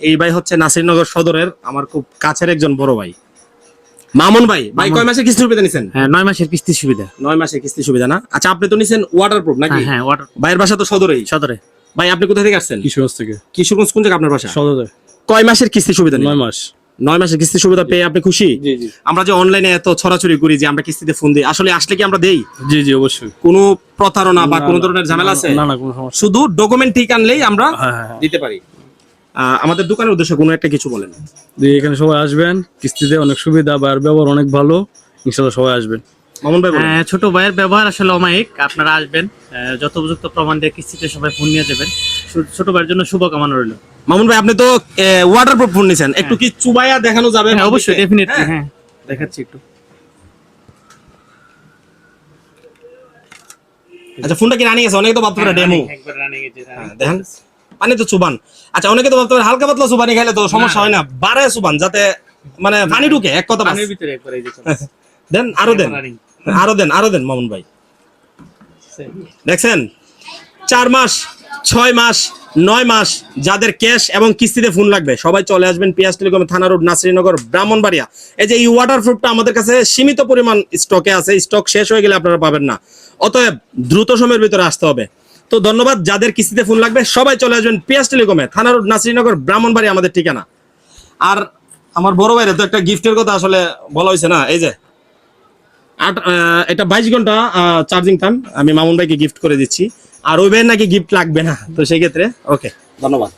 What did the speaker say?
এই ভাই হচ্ছে নাসিরনগর সদরের আমার খুব কাছের একজন বড় ভাই। মামুন ভাই ভাই কয় মাসের কিস্তি সুবিধা নিছেন? হ্যাঁ নয় মাসের কিস্তি সুবিধা। নয় মাসের কিস্তি সুবিধা না? আচ্ছা আপনি তো নিছেন ওয়াটারপ্রুফ নাকি? হ্যাঁ হ্যাঁ ওয়াটার ভাইয়ের বাসা তো সদরেই। সদরে। ভাই আপনি কোথা থেকে আসছেন? কিশোরগঞ্জ থেকে। কিশোরগঞ্জ কোন জায়গা আপনার বাসা? সদরে। কয় মাসের কিস্তি সুবিধা নয়? মাস। নয় মাসের কিস্তি সুবিধা পেয়ে আপনি খুশি? আমরা যে অনলাইনে এত ছড়াছড়ি করি যে আমরা কিস্তিতে ফোন দিই আসলে আসলে কি আমরা দেই? জি জি অবশ্যই। কোনো প্রতারণা বা কোনো ধরনের ঝামেলা আছে? না না কোনো সমস্যা শুধু ডকুমেন্ট ঠিক আনলেই আমরা হ্যাঁ হ্যাঁ হ্যাঁ। দিতে পারি। আমাদের দোকানের উদ্দেশ্যে কোনো একটা কিছু বলেন। যে এখানে সবাই আসবেন। কিস্তিতে অনেক সুবিধা বা ব্যবহার অনেক ভালো। ইনশাল্লাহ সবাই আসবেন। মামুন ভাই বলেন। হ্যাঁ, ছোট ভাইয়ের ব্যবহার আসলে অমায়িক। আপনারা আসবেন আহ, যত উপযুক্ত প্রমাণ দিয়ে কিস্তিতে সবাই ফোন নিয়ে যাবেন। ছো- ছোট ভাইয়ের জন্য শুভকামনা রইল। মামুন ভাই আপনি তো ওয়াটারপ্রুফ ফোন নিছেন। একটু কি চুবাইয়া দেখানো যাবে? হ্যাঁ অবশ্যই? ডেফিনেটলি হ্যাঁ। দেখাচ্ছি একটু। আচ্ছা ফোনটা কি রানিং আছে? অনেকে তো ভাবতে পারে ডেমো একবার রানিং এ যে দেখেন। পানি তো চুবান। আচ্ছা অনেকে তো ভাবতে পারে হালকা পাতলা চুবানি খাইলে তো সমস্যা হয় না বারে চুবান যাতে মানে পানি ঢুকে এক কথা পানির ভিতরে দেন আরও দেন। আরও দেন আরও দেন মামুন ভাই। দেখছেন? চার মাস ছয় মাস নয় মাস যাদের ক্যাশ এবং কিস্তিতে ফোন লাগবে সবাই চলে আসবেন পিয়াস টেলিকম থানা রোড নাসরিনগর ব্রাহ্মণবাড়িয়া। এই যে এই ওয়াটার প্রুফটা আমাদের কাছে সীমিত পরিমাণ স্টকে আছে স্টক শেষ হয়ে গেলে আপনারা পাবেন না। অতএব দ্রুত সময়ের ভিতরে আসতে হবে। তো ধন্যবাদ, যাদের কিস্তিতে ফোন লাগবে, সবাই চলে আসবেন পিয়াস টেলিকমে থানা রোড, নাসিরনগর, ব্রাহ্মণবাড়ি, আমাদের ঠিকানা। আর আমার বড় ভাইরে তো একটা গিফটের কথা আসলে বলা হয়েছে না, এই যে। আট এটা বাইশ ঘণ্টা চার্জিং টাইম আমি মামুন ভাইকে গিফট করে দিচ্ছি। আর ওই ভাইয়ের নাকি গিফট লাগবে না, তো সেই ক্ষেত্রে ওকে ধন্যবাদ।